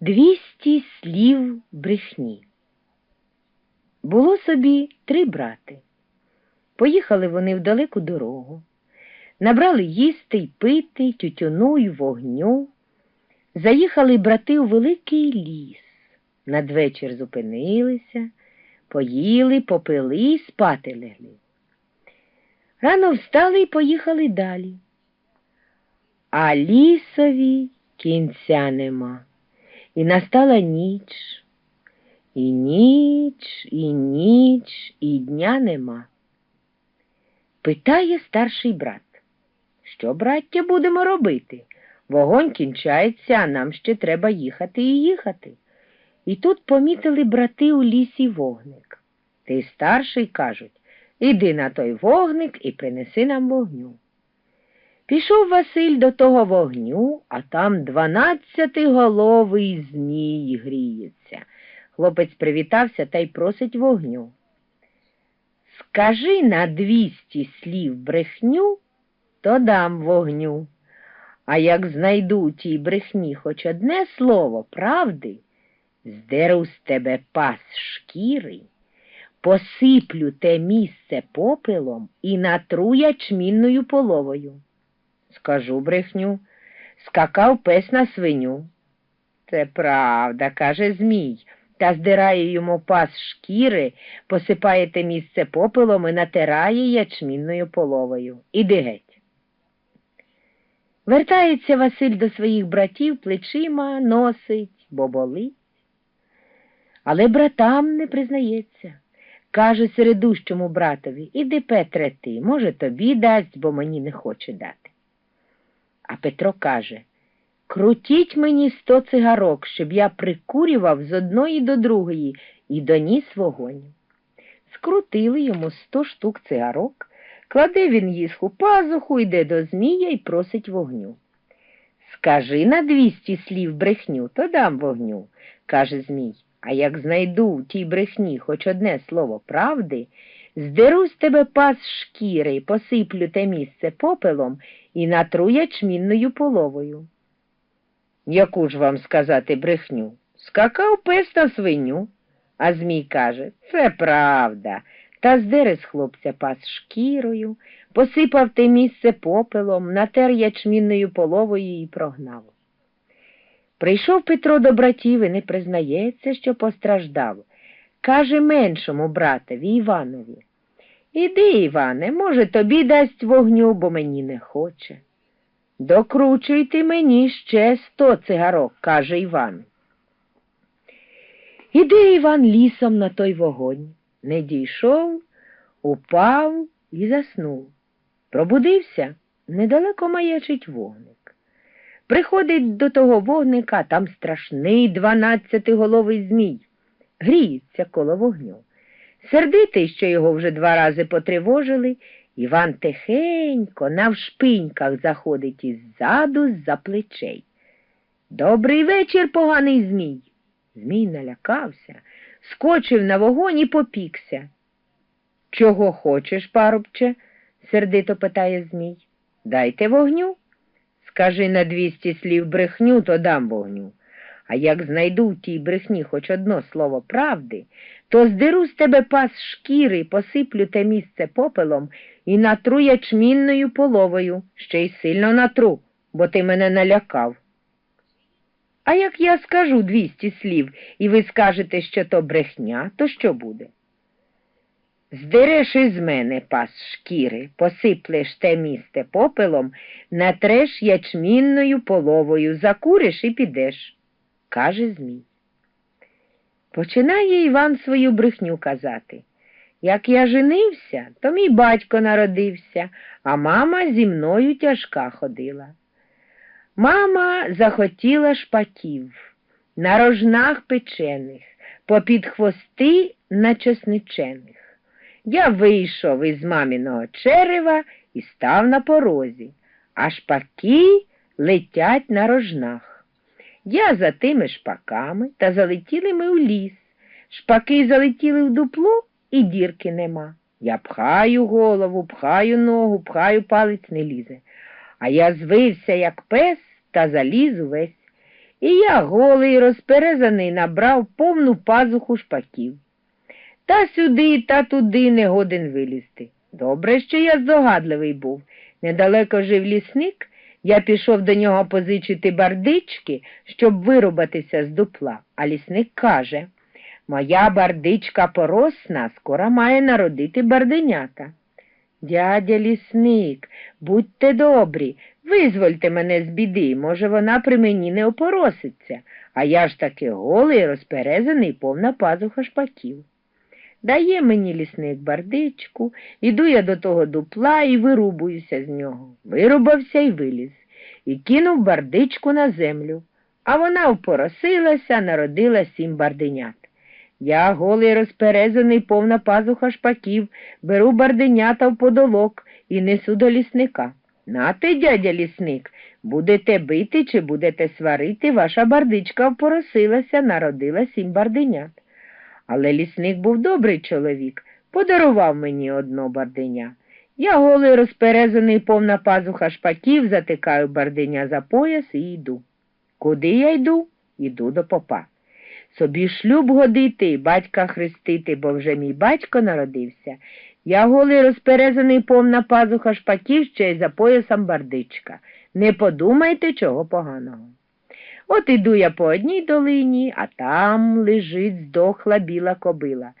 Двісті слів брехні. Було собі три брати. Поїхали вони в далеку дорогу, набрали їсти й пити, тютюну й вогню. Заїхали брати у великий ліс. Надвечір зупинилися, поїли, попили й спати легли. Рано встали і поїхали далі. А лісові кінця нема. І настала ніч, і ніч, і ніч, і дня нема. Питає старший брат, що, браття, будемо робити? Вогонь кінчається, а нам ще треба їхати і їхати. І тут помітили брати у лісі вогник. Ти старший кажуть, іди на той вогник і принеси нам вогню. Пішов Василь до того вогню, а там дванадцятиголовий змій гріється. Хлопець привітався та й просить вогню. Скажи на двісті слів брехню, то дам вогню. А як знайду тій брехні хоч одне слово правди, здеру з тебе пас шкіри, посиплю те місце попелом і натру ячмінною половою. Скажу брехню, скакав пес на свиню. Це правда, каже Змій, та здирає йому пас шкіри, посипає те місце попелом і натирає ячмінною половою. Іди геть. Вертається Василь до своїх братів, плечима носить, бо болить. Але братам не признається. Каже середущому братові, іди, Петре, ти, може, тобі дасть, бо мені не хоче дати. А Петро каже Крутіть мені сто цигарок, щоб я прикурював з одної до другої і доніс вогонь. Скрутили йому сто штук цигарок, кладе він їх у пазуху, йде до Змія і просить вогню. Скажи на двісті слів брехню, то дам вогню, каже Змій. А як знайду в тій брехні хоч одне слово правди, здеру з тебе пас шкіри, посиплю те місце попелом і натру ячмінною половою. Яку ж вам сказати брехню? Скакав пес на свиню, а Змій каже, це правда. Та здере з хлопця пас шкірою, посипав те місце попелом, натер ячмінною половою і прогнав. Прийшов Петро до братів і не признається, що постраждав. Каже меншому братові Іванові. Іди, Іване, може, тобі дасть вогню, бо мені не хоче. Докручуйте мені ще сто цигарок, каже Іван. Іде Іван лісом на той вогонь. Не дійшов, упав і заснув. Пробудився, недалеко маячить вогник. Приходить до того вогника, там страшний дванадцятиголовий змій. Гріється коло вогню. Сердитий, що його вже два рази потривожили, Іван тихенько навшпиньках заходить іззаду з-за плечей. Добрий вечір, поганий Змій. Змій налякався, скочив на вогонь і попікся. Чого хочеш, парубче? сердито питає Змій. Дайте вогню. Скажи на двісті слів брехню, то дам вогню. А як знайду в тій брехні хоч одно слово правди, то здеру з тебе пас шкіри, посиплю те місце попелом і натру ячмінною половою, ще й сильно натру, бо ти мене налякав. А як я скажу двісті слів, і ви скажете, що то брехня, то що буде? Здереш із мене пас шкіри, посиплеш те місце попелом, натреш ячмінною половою, закуриш і підеш, каже Змій. Починає Іван свою брехню казати. Як я женився, то мій батько народився, а мама зі мною тяжка ходила. Мама захотіла шпаків, на рожнах печених, попід хвости начесничених. Я вийшов із маміного черева і став на порозі, а шпаки летять на рожнах. Я за тими шпаками та залетіли ми у ліс. Шпаки залетіли в дупло і дірки нема. Я пхаю голову, пхаю ногу, пхаю палець не лізе. А я звився, як пес, та заліз увесь. І я голий, розперезаний, набрав повну пазуху шпаків. Та сюди, та туди не годен вилізти. Добре, що я здогадливий був. Недалеко жив лісник, я пішов до нього позичити бардички, щоб вирубатися з дупла. А лісник каже, моя бардичка поросна скоро має народити барденята. Дядя лісник, будьте добрі, визвольте мене з біди, може, вона при мені не опороситься, а я ж таки голий, розперезаний, повна пазуха шпаків. Дає мені лісник бардичку, іду я до того дупла і вирубуюся з нього. Вирубався і виліз, і кинув бардичку на землю, а вона впоросилася, народила сім барденят. Я голий розперезаний, повна пазуха шпаків, беру барденята в подолок і несу до лісника. Нате, дядя лісник, будете бити чи будете сварити, ваша бардичка впоросилася, народила сім барденят. Але лісник був добрий чоловік, подарував мені одно барденя. Я голий розперезаний, повна пазуха шпаків, затикаю барденя за пояс і йду. Куди я йду? Йду до попа. Собі шлюб годити, батька хрестити, бо вже мій батько народився. Я голий розперезаний, повна пазуха шпаків, ще й за поясом бардичка. Не подумайте, чого поганого. От іду я по одній долині, а там лежить здохла біла кобила.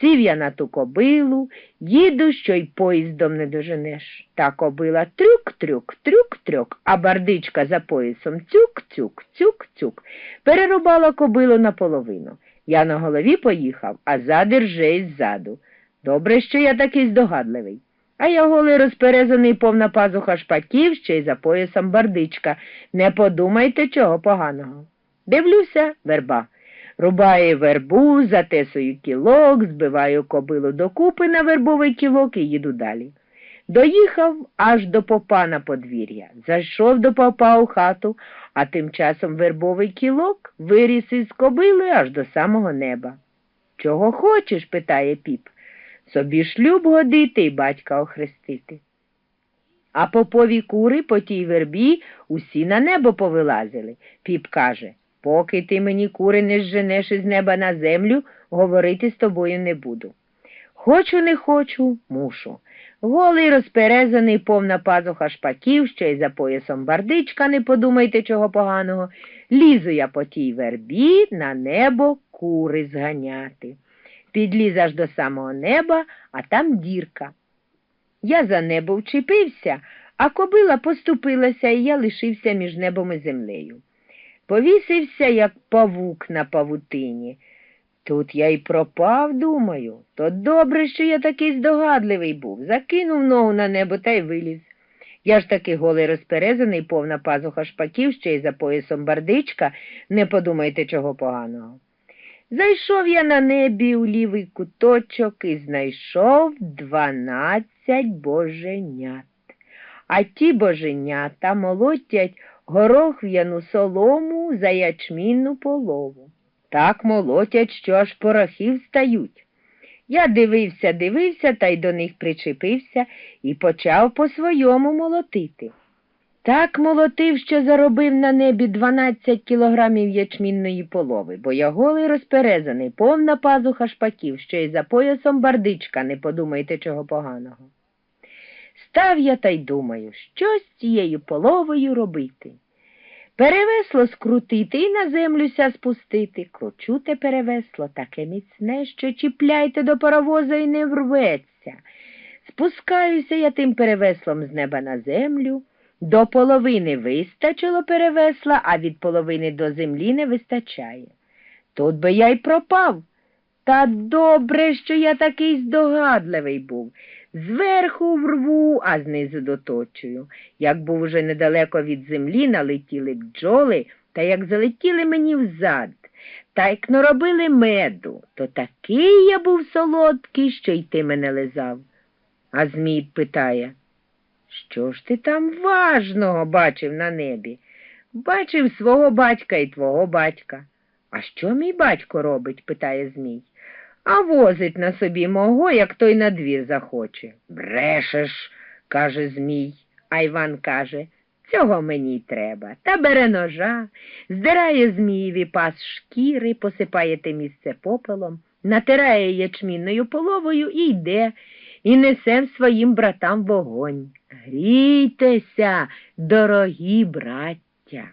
Сів я на ту кобилу, їду, що й поїздом не доженеш. Та кобила трюк-трюк, трюк-трюк, а бардичка за поясом цюк-цюк, цюк-цюк. Перерубала кобилу наполовину. Я на голові поїхав, а задир же ззаду. Добре, що я такий здогадливий. А я голий розперезаний повна пазуха шпаків, ще й за поясом бардичка. Не подумайте, чого поганого. Дивлюся, верба. Рубаю вербу, затесую кілок, збиваю кобилу докупи на вербовий кілок і їду далі. Доїхав аж до попа на подвір'я, зайшов до попа у хату, а тим часом вербовий кілок виріс із кобили аж до самого неба. Чого хочеш? питає піп. Собі шлюб годити і батька охрестити. А попові кури по тій вербі усі на небо повилазили. Піп каже, поки ти мені кури не зженеш із неба на землю, говорити з тобою не буду. Хочу, не хочу, мушу. Голий, розперезаний, повна пазуха шпаків, ще й за поясом бардичка, не подумайте чого поганого. Лізу я по тій вербі на небо кури зганяти. Підліз аж до самого неба, а там дірка. Я за небо вчепився, а кобила поступилася, і я лишився між небом і землею. Повісився, як павук на павутині. Тут я й пропав, думаю. То добре, що я такий здогадливий був. Закинув ногу на небо та й виліз. Я ж таки голий розперезаний, повна пазуха шпаків, ще й за поясом бардичка, не подумайте чого поганого. Зайшов я на небі у лівий куточок і знайшов дванадцять боженят. А ті боженята молотять горохв'яну солому за ячмінну полову. Так молотять, що аж порохи встають. Я дивився, дивився та й до них причепився і почав по-своєму молотити. Так молотив, що заробив на небі 12 кілограмів ячмінної полови, бо я голий розперезаний, повна пазуха шпаків, що й за поясом бардичка, не подумайте чого поганого. Став я та й думаю, що з цією половою робити. Перевесло скрутити і на землюся спустити. Кручу те перевесло таке міцне, що чіпляйте до паровоза і не врветься. Спускаюся я тим перевеслом з неба на землю. До половини вистачило перевесла, а від половини до землі не вистачає. Тут би я й пропав. Та добре, що я такий здогадливий був. Зверху врву, а знизу доточую. Як був уже недалеко від землі, налетіли бджоли, та як залетіли мені взад, та як наробили меду, то такий я був солодкий, що й ти мене лизав. А Змій питає, що ж ти там важного бачив на небі? Бачив свого батька і твого батька. А що мій батько робить? питає Змій. А возить на собі мого, як той на двір захоче. Брешеш, каже Змій. А Іван каже, Цього мені треба. Та бере ножа, здирає змієві пас шкіри, посипає те місце попелом, натирає ячмінною половою і йде, і несем своїм братам вогонь. Грійтеся, дорогі браття.